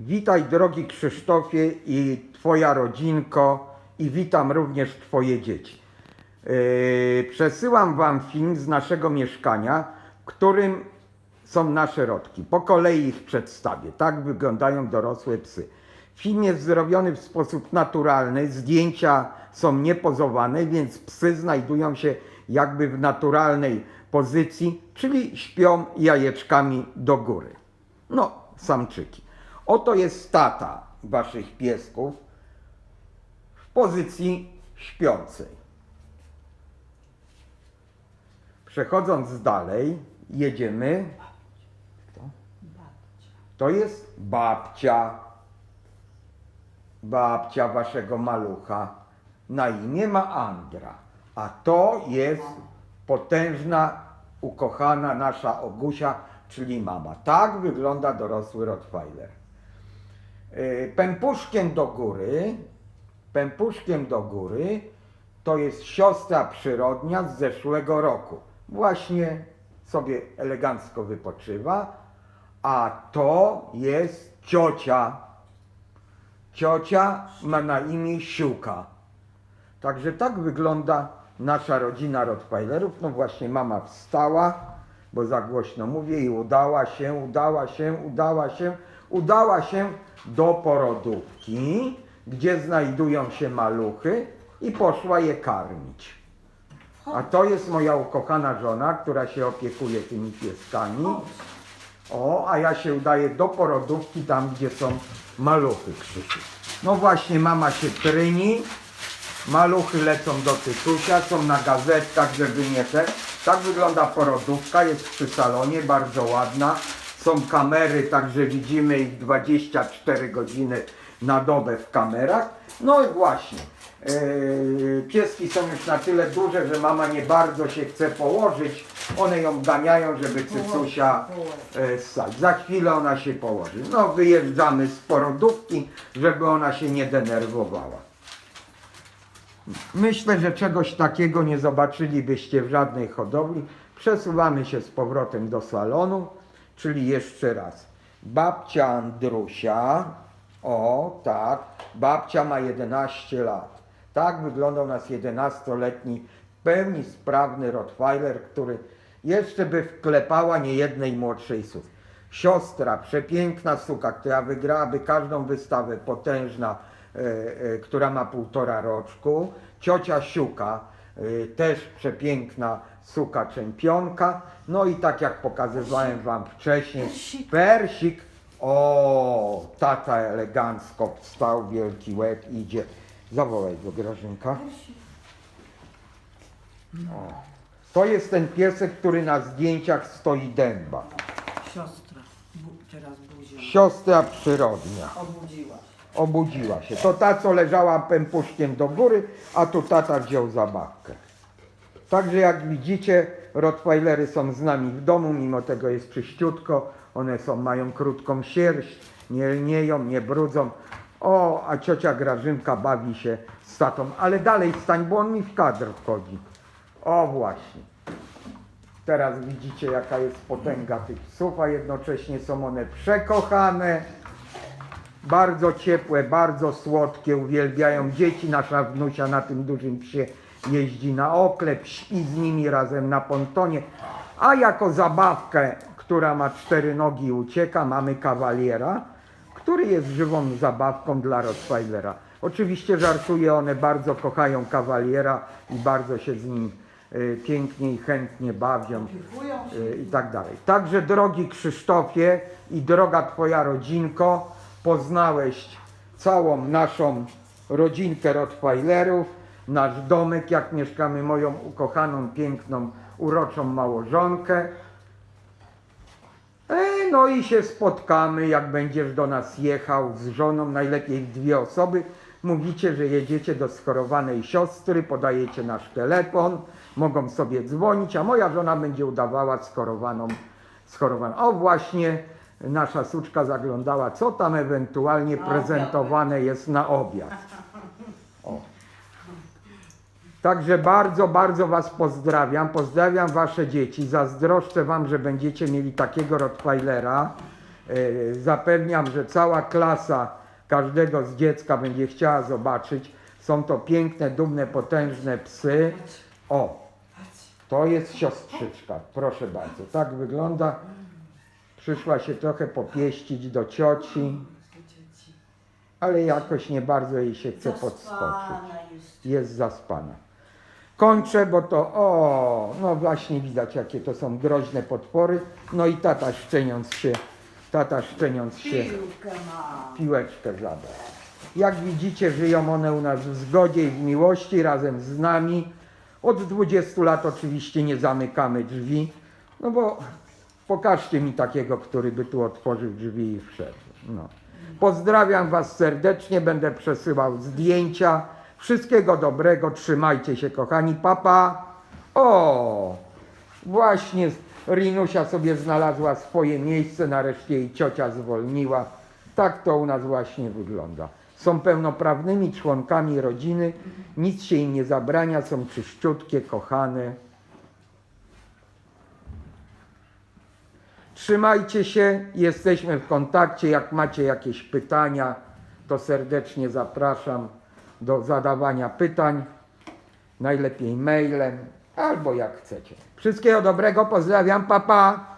Witaj drogi Krzysztofie i Twoja rodzinko i witam również Twoje dzieci. Yy, przesyłam Wam film z naszego mieszkania, w którym są nasze rodki. Po kolei ich przedstawię. Tak wyglądają dorosłe psy. Film jest zrobiony w sposób naturalny, zdjęcia są niepozowane, więc psy znajdują się jakby w naturalnej pozycji, czyli śpią jajeczkami do góry. No, samczyki. Oto jest tata waszych piesków w pozycji śpiącej. Przechodząc dalej, jedziemy. To jest babcia. Babcia waszego malucha. Na imię ma Andra. A to jest potężna, ukochana nasza Ogusia, czyli mama. Tak wygląda dorosły Rottweiler. Yy, Pępuszkiem do góry, pępuszkiem do góry to jest siostra przyrodnia z zeszłego roku. Właśnie sobie elegancko wypoczywa, a to jest ciocia. Ciocia ma na imię Siuka. Także tak wygląda nasza rodzina Rottweilerów. No właśnie mama wstała, bo za głośno mówię i udała się, udała się, udała się, udała się do porodówki, gdzie znajdują się maluchy i poszła je karmić. A to jest moja ukochana żona, która się opiekuje tymi pieskami. O, a ja się udaję do porodówki, tam gdzie są maluchy Krzysiu. No właśnie, mama się tryni, maluchy lecą do tytusia, są na gazetkach, żeby nie te. Tak wygląda porodówka, jest przy salonie, bardzo ładna. Są kamery, także widzimy ich 24 godziny na dobę w kamerach. No i właśnie, yy, pieski są już na tyle duże, że mama nie bardzo się chce położyć. One ją ganiają, żeby cycusia e, ssać. Za chwilę ona się położy. No wyjeżdżamy z porodówki, żeby ona się nie denerwowała. Myślę, że czegoś takiego nie zobaczylibyście w żadnej hodowli. Przesuwamy się z powrotem do salonu, czyli jeszcze raz. Babcia Andrusia, o tak, babcia ma 11 lat. Tak wygląda u nas 11-letni, w pełni sprawny Rottweiler, który jeszcze by wklepała niejednej młodszej suki. Siostra, przepiękna suka, która wygrałaby każdą wystawę, potężna, e, e, która ma półtora roczku. Ciocia Siuka, też przepiękna suka czempionka. No i tak jak pokazywałem Wam wcześniej, Persik. Persik. O, tata elegancko wstał, wielki łeb, idzie. Zawołaj go, Grażynka. O. To jest ten piesek, który na zdjęciach stoi dęba. Siostra bu, teraz buzią. Siostra przyrodnia. Obudziła. Obudziła się. To ta, co leżała pępuszkiem do góry, a tu tata wziął zabawkę. Także jak widzicie, Rottweilery są z nami w domu, mimo tego jest czyściutko. One są, mają krótką sierść, nie lnieją, nie brudzą. O, a ciocia Grażynka bawi się z tatą. Ale dalej stań, bo on mi w kadr wchodzi. O, właśnie. Teraz widzicie, jaka jest potęga tych psów, a jednocześnie są one przekochane, bardzo ciepłe, bardzo słodkie, uwielbiają dzieci. Nasza wnusia na tym dużym psie jeździ na oklep, śpi z nimi razem na pontonie. A jako zabawkę, która ma cztery nogi i ucieka, mamy kawaliera, który jest żywą zabawką dla Rottweilera. Oczywiście żartuję, one bardzo kochają kawaliera i bardzo się z nim y, pięknie i chętnie bawią y, i tak dalej. Także drogi Krzysztofie i droga Twoja rodzinko, poznałeś całą naszą rodzinkę Rottweilerów, nasz domek, jak mieszkamy, moją ukochaną, piękną, uroczą małżonkę. E, no i się spotkamy, jak będziesz do nas jechał z żoną, najlepiej dwie osoby. Mówicie, że jedziecie do schorowanej siostry, podajecie nasz telefon, mogą sobie dzwonić, a moja żona będzie udawała schorowaną, schorowaną. O właśnie, nasza suczka zaglądała, co tam ewentualnie prezentowane jest na obiad. O. Także bardzo, bardzo Was pozdrawiam. Pozdrawiam Wasze dzieci. Zazdroszczę Wam, że będziecie mieli takiego Rottweilera. E, Zapewniam, że cała klasa każdego z dziecka będzie chciała zobaczyć. Są to piękne, dumne, potężne psy. O, to jest siostrzyczka, proszę bardzo. Tak wygląda. Przyszła się trochę popieścić do cioci, ale jakoś nie bardzo jej się chce podskoczyć jest. zaspana. Kończę, bo to, o, no właśnie widać, jakie to są groźne potwory. No i tata szczeniąc się, tata szczeniąc się, piłeczkę zabrał. Jak widzicie, żyją one u nas w zgodzie i w miłości razem z nami. Od 20 lat oczywiście nie zamykamy drzwi, no bo pokażcie mi takiego, który by tu otworzył drzwi i wszedł. No. Pozdrawiam Was serdecznie, będę przesyłał zdjęcia. Wszystkiego dobrego, trzymajcie się kochani, papa. O, właśnie Rinusia sobie znalazła swoje miejsce, nareszcie jej ciocia zwolniła. Tak to u nas właśnie wygląda. Są pełnoprawnymi członkami rodziny, nic się im nie zabrania, są czyściutkie, kochane. Trzymajcie się, jesteśmy w kontakcie. Jak macie jakieś pytania, to serdecznie zapraszam do zadawania pytań. Najlepiej mailem albo jak chcecie. Wszystkiego dobrego, pozdrawiam, papa. Pa.